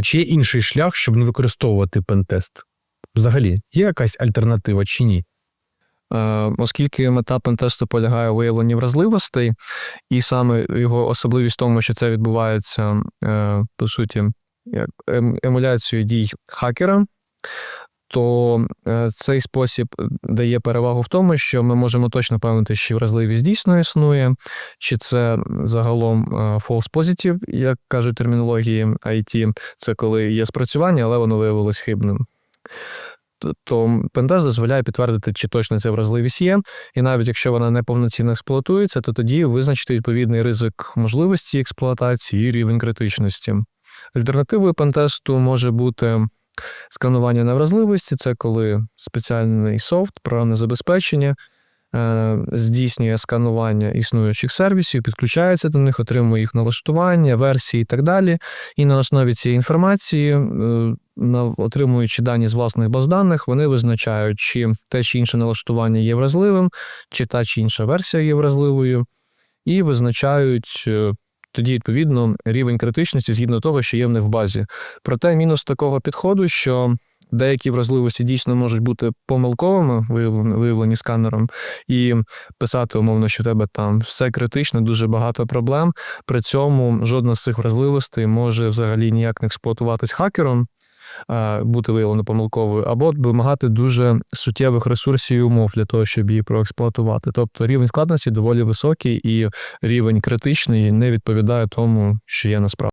А чи є інший шлях, щоб не використовувати пентест? Взагалі, є якась альтернатива чи ні? Е, Оскільки мета пентесту полягає у виявленні вразливостей, і саме його особливість в тому, що це відбувається е, по суті як ем- емуляцією дій хакера, то е, цей спосіб дає перевагу в тому, що ми можемо точно певнити, чи вразливість дійсно існує, чи це загалом е, false positive, як кажуть термінології IT, це коли є спрацювання, але воно виявилось хибним. То- пентест дозволяє підтвердити, чи точно ця вразливість є, і навіть якщо вона неповноцінно експлуатується, то тоді визначити відповідний ризик можливості експлуатації і рівень критичності. Альтернативою пентесту може бути сканування невразливості, це коли спеціальний софт, програмне забезпечення е, здійснює сканування існуючих сервісів, підключається до них, отримує їх налаштування, версії і так далі. І на основі цієї інформації, е, отримуючи дані з власних баз даних, вони визначають, чи те чи інше налаштування є вразливим, чи та чи інша версія є вразливою, і визначають. Тоді, відповідно, рівень критичності згідно того, що є в них в базі. Проте мінус такого підходу, що деякі вразливості дійсно можуть бути помилковими, виявлені, сканером, і писати умовно, що в тебе там все критично, дуже багато проблем. При цьому жодна з цих вразливостей може взагалі ніяк не експлуатуватись хакером, бути виявлено помилковою, або вимагати дуже суттєвих ресурсів і умов для того, щоб її проексплуатувати. Тобто рівень складності доволі високий, і рівень критичний не відповідає тому, що є насправді.